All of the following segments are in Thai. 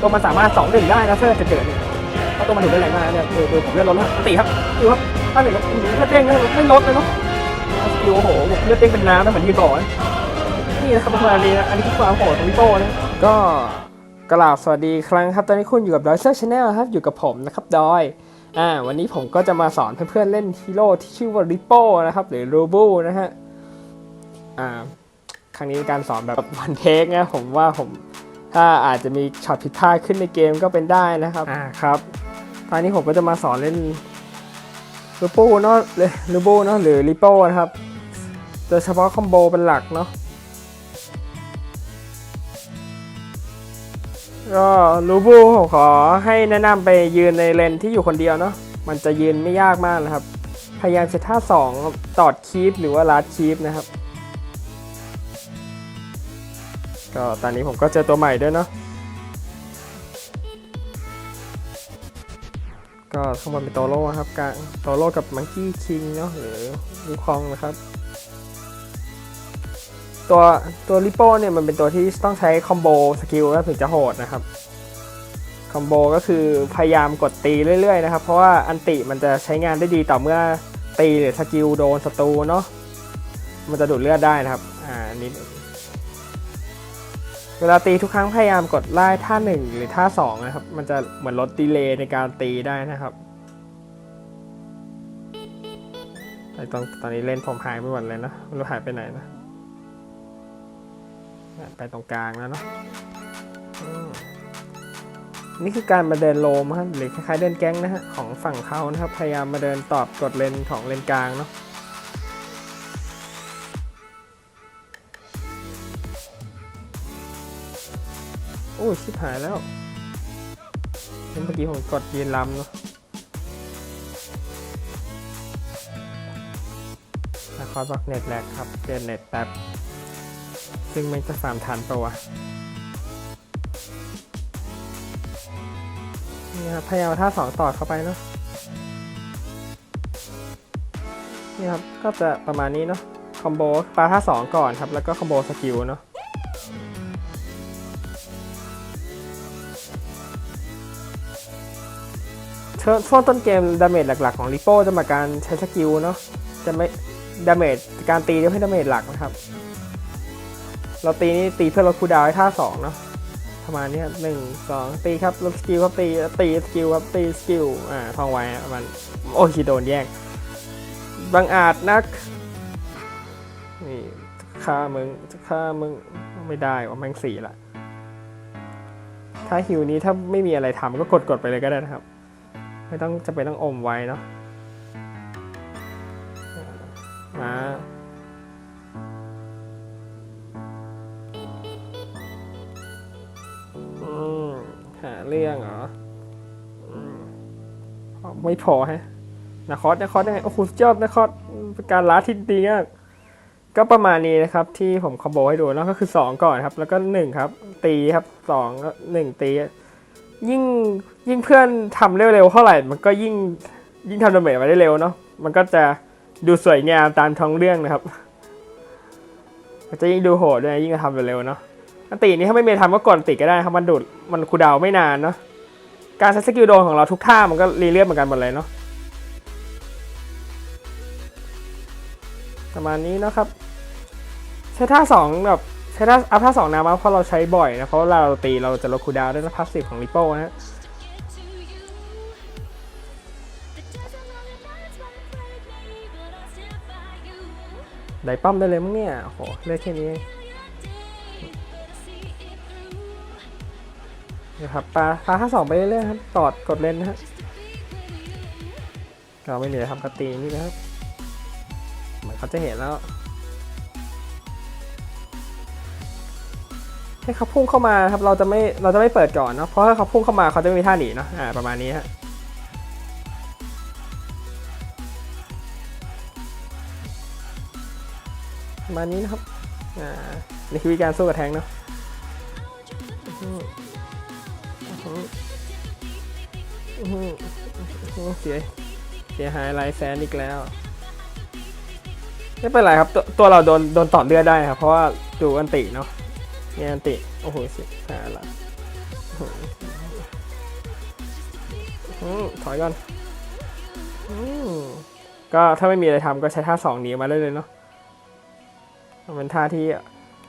ตัวมันสามารถสองหนึ่งได้นะเซอร์จะเกิดเนี่ยเพราะตัวมันถึงได้แรงมากเนี่ยดูดูผมเลือดลดแล้วตีครับดูครับถ้าเหนึ่งเลือดเด้งเนี่ยไม่ลดเลยเนาะสกิลโอ้โหเลือดเด้งเป็นน้ำนะเหมือนที่บอนนี่นะครับประมาณนี้นะอันนี้คือความโหดของพี่โป้นะก็กราบสวัสดีครั้งครับ ตอนนี้คุณอยู่กับดอยเซอร์ชาแนลครับ อยู่กับผมนะครับดอย อ่า วันนี้ผมก็จะมาสอนเพื่อนๆเล่นฮีโร่ที่ชื่อว่าริปโป้นะครับ หรือรูบูนะฮะ อ่า ครั้งนี้เป็นการสอนแบบวันเทคนะ ผมว่าผม ถ้าอาจจะมีช็อตผิดพลาดขึ้นในเกมก็เป็นได้นะครับอ่าครับตอนนี้ผมก็จะมาสอนเล่นลูโป้เนาะเลยลูโป้เนาะหรือริโป้นะครับโดยเฉพาะคอมโบเป็นหลักเนาะก็ลูโป้ผมขอให้แนะนำไปยืนในเลนที่อยู่คนเดียวเนาะมันจะยืนไม่ยากมากนะครับ พยายามใช้ท่าสองตอดคีปหรือว่าลัดคีปนะครับ ก็ตอนนี้ผมก็เจอตัวใหม่ด้วยเนาะก็ข้างบนเป็นโตโร่นะครับกลางโตโร่กับมังกี้คิงเนาะหรือลูคองนะครับ ตัวตัวริโป้เนี่ยมันเป็นตัวที่ต้องใช้คอมโบสกิลแล้วถึงจะโหดนะครับคอมโบก็คือพยายามกดตีเรื่อยๆนะครับ เพราะว่าอันติมันจะใช้งานได้ดีต่อเมื่อตีหรือสกิลโดนศัตรูเนาะมันจะดูดเลือดได้นะครับอ่าอันนี้ เวลาตีทุกครั้งพยายามกดไล่ท่าหนึ่งหรือท่าสองนะครับ มันจะเหมือนลดดีเลย์ในการตีได้นะครับแต่ตอนตอนนี้เล่นผมหายไปหมดเลยนะไม่รู้หายไปไหนนะ ไปตรงกลางแล้วเนาะนี่คือการมาเดินโลมครับหรือคล้ายๆเดินแก๊งนะฮะของฝั่งเขานะครับ พยายามมาเดินตอบกดเลนของเลนกลางเนาะ โอ้ยชิบหายแล้วเมื่อกี้ผมกดยืนลำเนาะแล้วคอยบอกเน็ตแลกครับเปลี่ยนเน็ตแป๊บ ซึ่งมันจะฟามทันปะวะนี่ครับพยายามท่าสองต่อเข้าไปเนาะนี่ครับ ก็จะประมาณนี้เนาะคอมโบปลาท่าสองก่อนครับ แล้วก็คอมโบสกิลเนาะ ช่วงต้นเกมดาเมจหลักๆของริโป้จะมาการใช้สกิลเนาะจะไม่ดาเมจการตีจะให้ดาเมจหลักนะครับ เราตีนี่ตีเพื่อลดคูดาวให้ท่าสองเนาะประมาณนี้ครับหนึ่งสองตีครับลดสกิลครับตีตีสกิลครับตีสกิลอ่าทองไว้ประมาณโอ้ยโดนแย่งบังอาจนักนี่ฆ่ามึงจะฆ่ามึงไม่ได้ว่าแม่งสี่ละถ้าฮิวนี้ถ้าไม่มีอะไรทำก็กดกดๆไปเลยก็ได้นะครับ ไม่ต้องจะเป็นต้องอมไว้เนาะมาหาเรื่องเหรออไม่พอฮะนาคอสนาคอสยังไงโอ้โหสุดยอดนาคอสเป็นการล้าที่ดีมากก็ประมาณนี้นะครับที่ผมคอมโบให้ดูเนาะก็คือ 2 ก่อนครับ แล้วก็ 1 ครับ ตีครับ2ก็1ตี ยิ่งยิ่งเพื่อนทำเร็วๆเท่าไหร่ มันก็ยิ่งยิ่งทำดาเมจมาได้เร็วเนาะ มันก็จะดูสวยงามตามท้องเรื่องนะครับมันจะยิ่งดูโหดด้วยยิ่งทำเร็วๆเนาะอันตินี้ถ้าไม่มีทำก็กดอันติก็ได้ครับ มันดูดมันคูดาวไม่นานเนาะ การใช้สกิลโดนของเราทุกท่ามันก็รีเลียบเหมือนกันหมดเลยเนาะ ประมาณนี้นะครับ ใช้ท่าสองแบบ ใช้ท่าอัพท่าสองนามาเพราะเราใช้บ่อยนะเพราะเวลาเราตีเราจะลดคูดาวด้วยนะพาสซีฟของริปโป้นะฮะได้ป้อมได้เลยมั้งเนี่ยโอ้โหเลือกแค่นี้นะครับปลาปลาห้าสองไปเรื่อยๆครับตอดกดเลนนะฮะเราไม่เหลือทำกระตีนี่นะครับ เหมือนเขาจะเห็นแล้ว ให้เขาพุ่งเข้ามาครับเราจะไม่เราจะไม่เปิดก่อนเนาะเพราะถ้าเขาพุ่งเข้ามาเขาจะไม่มีท่าหนีเนาะอ่าประมาณนี้ฮะประมาณนี้นะครับอ่านี่คือวิธีการสู้กับแทงเนาะอื้อหืออื้อหืออื้อหือเสียเสียหายหลายแสนอีกแล้วไม่เป็นไรครับตัวตัวเราโดนโดนต่อเลือดได้ครับ เพราะว่าดูอันติเนาะ เนี่ยอันติ โอ้โหเสียหายละหืมถอยก่อนอืมก็ถ้าไม่มีอะไรทำก็ใช้ท่าสองหนีมาได้เลยเนาะมันเป็นท่าที่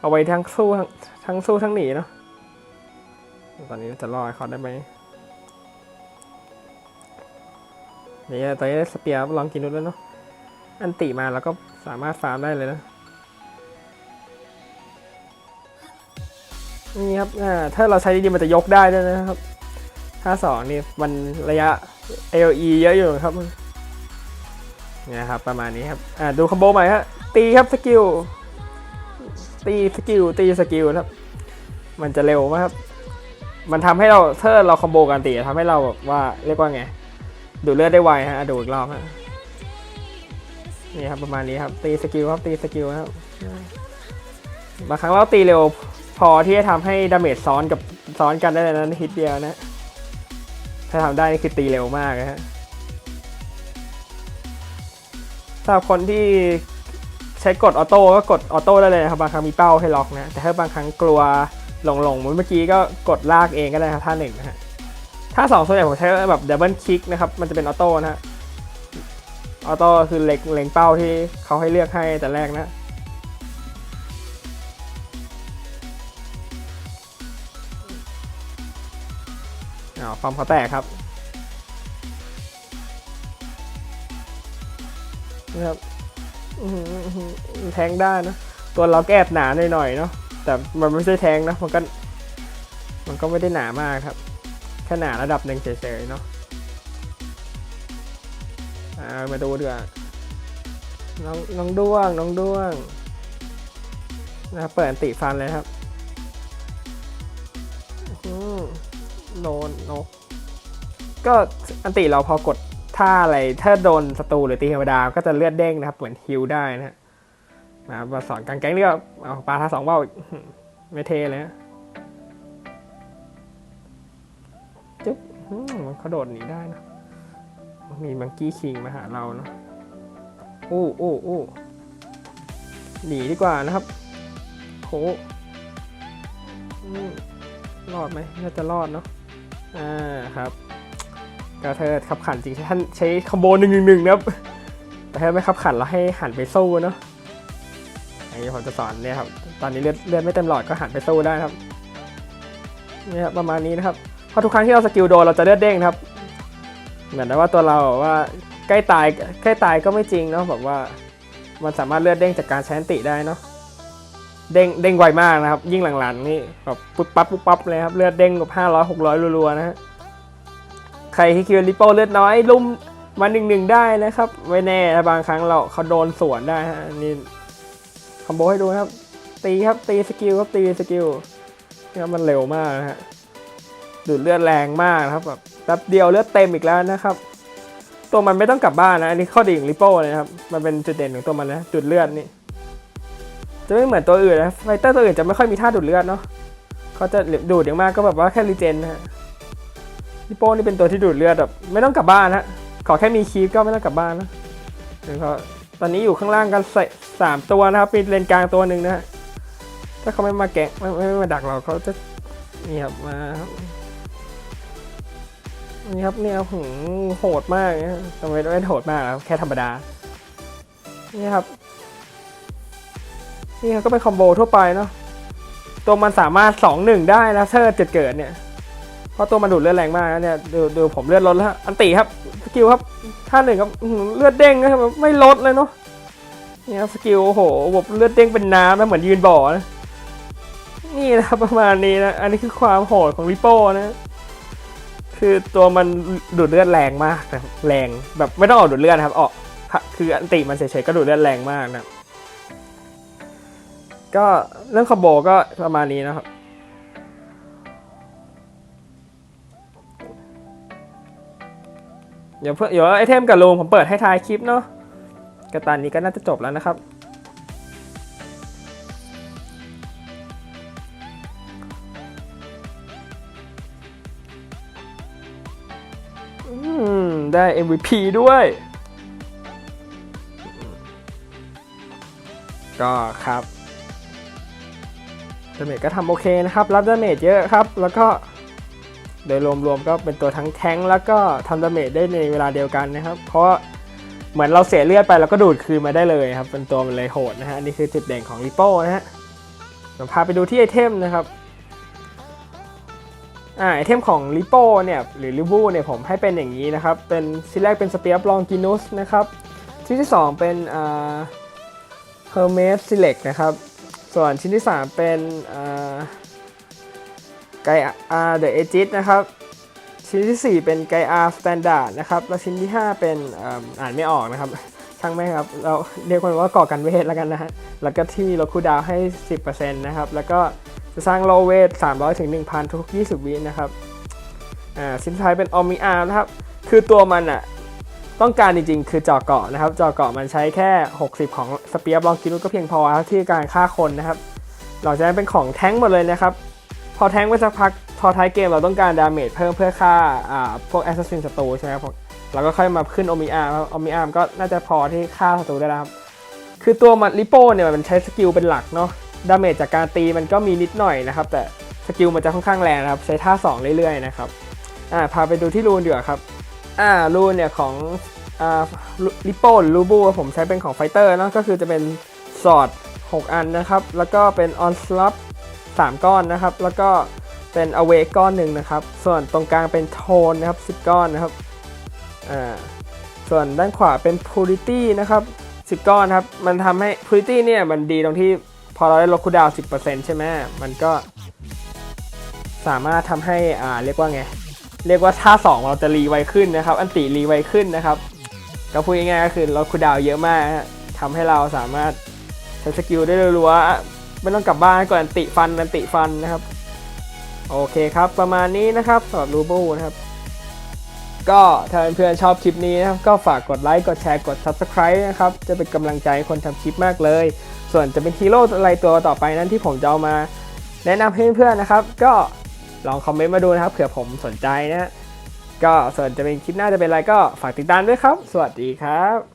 เอาไว้ทั้งสู้ทั้งทั้งสู้ทั้งหนีเนาะตอนนี้จะรอดเขาได้ไหมเนี่ตอนนี้ได้สเปียร์ลองกินดูแล้วเนาะอันติมาแล้วก็สามารถฟาร์มได้เลยนะ นี่ครับอ่าถ้าเราใช้ดีๆมันจะยกได้ด้วยนะครับท่าสองนี่มันระยะ LE เยอะอยู่ครับเนี่ยครับประมาณนี้ครับอ่าดูคอมโบใหม่ฮะตีครับสกิลตีสกิลตีสกิลครับ มันจะเร็วมากครับมันทำให้เราถ้าเราคอมโบกันตีทำให้เราแบบว่าเรียกว่าไง ดูเลือดได้ไวฮะดูอีกรอบฮะนี่ครับประมาณนี้ครับตีสกิลครับตีสกิลครับบางครั้งเราตีเร็ว พอที่จะทำให้ดาเมจซ้อนกับซ้อนกันได้เลยนฮิตเดียวนะ ถ้าทำได้นี่คือตีเร็วมากนะฮะสำหรับคนที่ใช้กดออโต้ก็กดออโต้ได้เลยนะครับบางครั้งมีเป้าให้ล็อกนะ แต่ถ้าบางครั้งกลัวหลงหลงๆเหมือนเมื่อกี้ก็กดลากเองก็ได้ครับท่าหนึ่งนะฮะท่าสองส่วนใหญ่ผมใช้แบบดับเบิลคลิกนะครับ มันจะเป็นออโต้นะฮะออโต้คือเล็งเล็งเป้าที่เขาให้เลือกให้แต่แรกนะ อ้าวฟอร์มเขาแตกครับนะครับแทงได้นะ ตัวเราแก็แอบหนาหน่อยๆเนาะแต่มันไม่ใช่แทงนะมันก็มันก็ไม่ได้หนามากครับแค่หนาระดับหนึ่งเฉยๆเนาะอ่ามาดูดีกว่าน้องน้องด้วงน้องด้วงนะครับเปิดติฟันเลยครับอื้อ โดนนกก็อันติเราพอกดท่าอะไรถ้าโดนศัตรูหรือตีเทวดาก็จะเลือดเด้งนะครับ เหมือนฮิลได้นะฮะมามาสอนกลางแก๊งนี่ก็เอาปลาท่าสองเบ้าไม่เทเลยนะจึ๊บมันเขาโดดหนีได้นะมีมังกี้คิงมาหาเราเนาะอู้อู้อู้หนีดีกว่านะครับโหรอดไหมน่าจะรอดเนาะ อ่าครับก็เธอขับขันจริงท่านใช้คอมโบหนึ่งหนึ่งนะครับ แต่ถ้าไม่ขับขันเราให้หันไปสู้เนาะอันนี้ผมจะสอนเนี่ยครับ ตอนนี้เลือดเลือดไม่เต็มหลอดก็หันไปสู้ได้ครับเนี่ยครับประมาณนี้นะครับ เพราะทุกครั้งที่เราสกิลโดนเราจะเลือดเด้งครับ เหมือนว่าตัวเราว่าใกล้ตายใกล้ตายก็ไม่จริงเนาะแบบว่ามันสามารถเลือดเด้งจากการใช้นติได้เนาะ เด้งเด้งไวมากนะครับ ยิ่งหลังๆนี่แบบปุ๊บปั๊บปุ๊บปั๊บเลยครับเลือดเด้งกับห้าร้อยหกร้อยรัวๆนะฮะใครที่คิวริโป้เลือดน้อยลุ่มมาหนึ่งหนึ่งได้นะครับไม่แน่บางครั้งเราเขาโดนสวนได้ฮะนี่คอมโบให้ดูครับ ตีครับตีสกิลครับตีสกิลนี่ครับมันเร็วมากนะฮะดูดเลือดแรงมากนะครับแบบแป๊บเดียวเลือดเต็มอีกแล้วนะครับ ตัวมันไม่ต้องกลับบ้านนะอันนี้ข้อดีของริโป้เลยนะครับ มันเป็นจุดเด่นของตัวมันนะจุดเลือดนี่ จะไม่เหมือนตัวอื่นนะไฟเตอร์ตัวอื่นจะไม่ค่อยมีท่าดูดเลือดเนาะเขาจะดูดอย่างมากก็แบบว่าแค่รีเจนนะฮะฮิปโปนี่เป็นตัวที่ดูดเลือดแบบไม่ต้องกลับบ้านฮะขอแค่มีคีฟก็ไม่ต้องกลับบ้านนะเดี๋ยวเขาตอนนี้อยู่ข้างล่างกันใส่สามตัวนะครับมีเลนกลางตัวหนึ่งนะฮะถ้าเขาไม่มาแกะไม่ไม่มาดักเราเขาจะนี่ครับมาครับนี่ครับเนี่ยหึงโหดมากนะทำไมไม่โหดมากครับแค่ธรรมดานี่ครับ นี่ก็เป็นคอมโบทั่วไปเนาะตัวมันสามารถ2อหนึ่งได้นะถ้าเกิดเกิดเนี่ยเพราะตัวมันดูดเลือดแรงมากนะเนี่ยดูดูผมเลือดลดแล้วฮะอันตีครับสกิลครับท่าหนึ่งครับเลือดเด้งนะครับไม่ลดเลยเนาะนี่ครับสกิลโอ้โหบบเลือดเด้งเป็นน้ำนะเหมือนยืนบ่อนะนี่นะครับประมาณนี้นะอันนี้คือความโหดของริโป้นะคือตัวมันดูดเลือดแรงมากนะแรงแบบไม่ต้องออกดูดเลือดนะครับออกคืออันติมันเฉยๆก็ดูดเลือดแรงมากนะ ก็เรื่องคอมโบก็ประมาณนี้นะครับ เดี๋ยวเพื่อเดี๋ยวไอเทมกับลูมผมเปิดให้ทายคลิปเนาะกระตานนี้ก็น่าจะจบแล้วนะครับอืมได้ MVP ด้วย ก็ครับาเมจก็ทำโอเคนะครับ รับดาเมจเยอะครับ แล้วก็โดยรวมๆก็เป็นตัวทั้งแทงแล้วก็ทำดาเมจได้ในเวลาเดียวกันนะครับ เพราะเหมือนเราเสียเลือดไปแล้วก็ดูดคืนมาได้เลยครับ เป็นตัวมันเลยโหดนะฮะอันนี่คือจุดเด่นของลิโป้นะฮะเดี๋ยวพาไปดูที่ไอเทมนะครับอ่าไอเทมของลิโป้เนี่ยหรือลิบูเนี่ยผมให้เป็นอย่างนี้นะครับ เป็นชิ้นแรกเป็นสเปียร์ลองกินุสนะครับชิ้นที่สองเป็นอ่าเฮอร์เมสซิเล็กนะครับ ส่วนชิ้นที่ 3 เป็นไกอาร์เดอะเอจิสนะครับ ชิ้นทีสี่ 4 เป็นไกอาร์สแตนดาร์ดนะครับ แล้วชิ้นที่ 5 เป็นอ่าอ่านไม่ออกนะครับ ช่างไม่ครับ เราเรียกมันว่าก่อกันเวทแล้วกันนะฮะ แล้วก็ที่มีลดคูดาวให้ 10%นะครับ แล้วก็จะสร้างโลเวท 300ถึง1,000 ทุก 20 วินะครับ อ่า ชิ้นสุดท้ายเป็นออมิอาร์นะครับ คือตัวมันอะ ต้องการจริงๆ คือเจาะเกาะนะครับเจาะเกาะมันใช้แค่ 60 ของสเปียร์ลองกินุก็เพียงพอครับที่การฆ่าคนนะครับ หลังจากนั้นเป็นของแท้งหมดเลยนะครับ พอแท้งไปสักพักพอท้ายเกมเราต้องการดาเมจเพิ่มเพื่อฆ่าอ่าพวกแอสซัสซินศัตรูใช่ไหมครับเราก็ค่อยมาขึ้นโอมิอาร์โอมิอาร์ก็น่าจะพอที่ฆ่าศัตรูได้แล้วครับ คือตัวมันลิโป้เนี่ยมันใช้สกิลเป็นหลักเนาะดาเมจจากการตีมันก็มีนิดหน่อยนะครับ แต่สกิลมันจะค่อนข้างแรงนะครับ ใช้ท่า 2 เรื่อยๆนะครับอ่าพาไปดูที่รูนดีกว่าครับ อ่ารูนเนี่ยของอ่าลิโป้หรือลูบูผมใช้เป็นของไฟเตอร์เนาะก็คือจะเป็นสอด 6 อันนะครับ แล้วก็เป็นออนสลับ3 ก้อนนะครับ แล้วก็เป็นอเวกก้อนหนึ่งนะครับ ส่วนตรงกลางเป็นโทนนะครับ 10 ก้อนนะครับอ่าส่วนด้านขวาเป็น purity นะครับ 10 ก้อนครับ มันทำให้ purity เนี่ยมันดีตรงที่พอเราได้ลดคูดาวน์10%ใช่ไหมมันก็สามารถทำให้อ่าเรียกว่าไง เรียกว่าท่า2เราจะรีไวขึ้นนะครับ อันติรีไวขึ้นนะครับ ก็พูดง่ายๆก็คือลดคูดาวเยอะมากฮะทำให้เราสามารถใช้สกิลได้รัวๆไม่ต้องกลับบ้านก่อนอันติฟันอันติฟันนะครับ โอเคครับ ประมาณนี้นะครับสำหรับรูบูนะครับ ก็ถ้าเพื่อนๆชอบคลิปนี้นะครับ ก็ฝากกดไลค์กดแชร์กด Subscribe นะครับ จะเป็นกำลังใจให้คนทำคลิปมากเลย ส่วนจะเป็นฮีโร่อะไรตัวต่อไปนั้นที่ผมจะเอามา แนะนำให้เพื่อนๆนะครับ ก็ ลองคอมเมนต์มาดูนะครับเผื่อผมสนใจนะก็ส่วนจะเป็นคลิปหน้าจะเป็นอะไรก็ฝากติดตามด้วยครับ สวัสดีครับ